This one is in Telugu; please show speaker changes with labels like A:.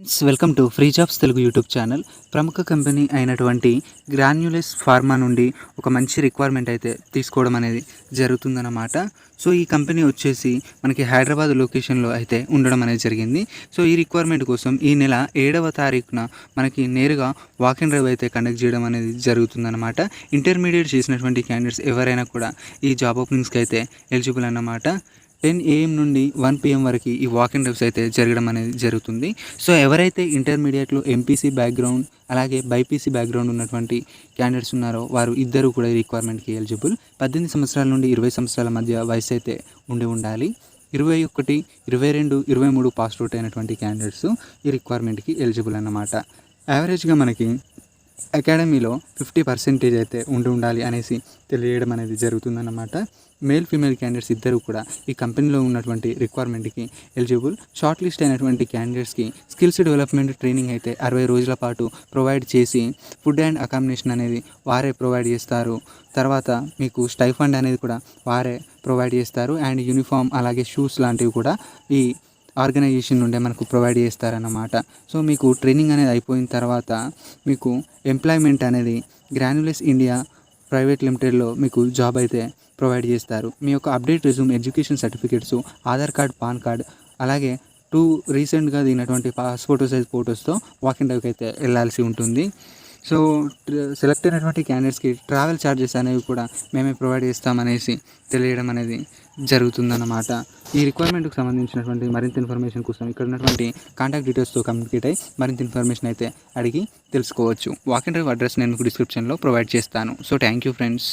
A: Welcome to free jobs Telugu YouTube channel ప్రముఖ కంపెనీ అయినటువంటి గ్రాన్యులస్ ఫార్మా నుండి ఒక మంచి రిక్వైర్మెంట్ అయితే తీసుకోవడం అనేది జరుగుతుందన్నమాట. సో ఈ కంపెనీ వచ్చేసి మనకి హైదరాబాద్ లొకేషన్లో అయితే ఉండడం అనేది జరిగింది. సో ఈ రిక్వైర్మెంట్ కోసం ఈ నెల ఏడవ తారీఖున మనకి నేరుగా వాక్ అండ్ డ్రైవ్ అయితే కండక్ట్ చేయడం అనేది జరుగుతుందన్నమాట. ఇంటర్మీడియట్ చేసినటువంటి క్యాండిడేట్స్ ఎవరైనా కూడా ఈ జాబ్ ఓపెనింగ్స్కి అయితే ఎలిజిబుల్ అన్నమాట. టెన్ ఏఎం నుండి వన్ పిఎం వరకు ఈ వాక్ ఇన్ డ్రైవ్స్ అయితే జరగడం అనేది జరుగుతుంది. సో ఎవరైతే ఇంటర్మీడియట్లో ఎంపీసీ బ్యాక్గ్రౌండ్ అలాగే బైపీసీ బ్యాక్గ్రౌండ్ ఉన్నటువంటి క్యాండిడేట్స్ ఉన్నారో వారు ఇద్దరు కూడా ఈ రిక్వైర్మెంట్కి ఎలిజిబుల్ పద్దెనిమిది సంవత్సరాల నుండి ఇరవై సంవత్సరాల మధ్య వయసు అయితే ఉండి ఉండాలి. ఇరవై ఒకటి ఇరవై రెండు ఇరవై మూడు పాస్అవుట్ అయినటువంటి క్యాండిడేట్స్ ఈ రిక్వైర్మెంట్కి ఎలిజిబుల్ అన్నమాట. యావరేజ్గా మనకి అకాడమీలో ఫిఫ్టీ పర్సెంటేజ్ అయితే ఉండి ఉండాలి అనేసి తెలియడం అనేది జరుగుతుందన్నమాట. మేల్ ఫీమేల్ క్యాండిడేట్స్ ఇద్దరు కూడా ఈ కంపెనీలో ఉన్నటువంటి రిక్వైర్మెంట్కి ఎలిజిబుల్ షార్ట్ లిస్ట్ అయినటువంటి క్యాండిడేట్స్కి స్కిల్స్ డెవలప్మెంట్ ట్రైనింగ్ అయితే అరవై రోజుల పాటు ప్రొవైడ్ చేసి ఫుడ్ అండ్ అకామిడేషన్ అనేది వారే ప్రొవైడ్ చేస్తారు. తర్వాత మీకు స్టైఫండ్ అనేది కూడా వారే ప్రొవైడ్ చేస్తారు. అండ్ యూనిఫామ్ అలాగే షూస్ లాంటివి కూడా ఈ ఆర్గనైజేషన్ నుండే మనకు ప్రొవైడ్ చేస్తారన్నమాట. సో మీకు ట్రైనింగ్ అనేది అయిపోయిన తర్వాత మీకు ఎంప్లాయ్మెంట్ అనేది గ్రాన్యులస్ ఇండియా ప్రైవేట్ లిమిటెడ్లో మీకు జాబ్ అయితే ప్రొవైడ్ చేస్తారు. మీ యొక్క update resume education certificates Aadhaar card PAN card అలాగే టూ రీసెంట్గా దిగినటువంటి పాస్ఫోటో సైజ్ ఫోటోస్తో వాకింగ్ డైవ్కి అయితే వెళ్ళాల్సి ఉంటుంది. సో సెలెక్ట్ అయినటువంటి క్యాండిడేట్స్కి ట్రావెల్ ఛార్జెస్ అనేవి కూడా మేమే ప్రొవైడ్ చేస్తామనేసి తెలియడం అనేది జరుగుతుందన్నమాట. ఈ రిక్వైర్మెంట్కి సంబంధించినటువంటి మరింత ఇన్ఫర్మేషన్ కోసం ఇక్కడ ఉన్నటువంటి కాంటాక్ట్ డీటెయిల్స్తో కమ్యూనికేట్ అయ్యి మరింత ఇన్ఫర్మేషన్ అయితే అడిగి తెలుసుకోవచ్చు. వాక్ అండ్ డ్రైవ్ అడ్రస్ నేను మీకు డిస్క్రిప్షన్లో ప్రొవైడ్ చేస్తాను. So thank you friends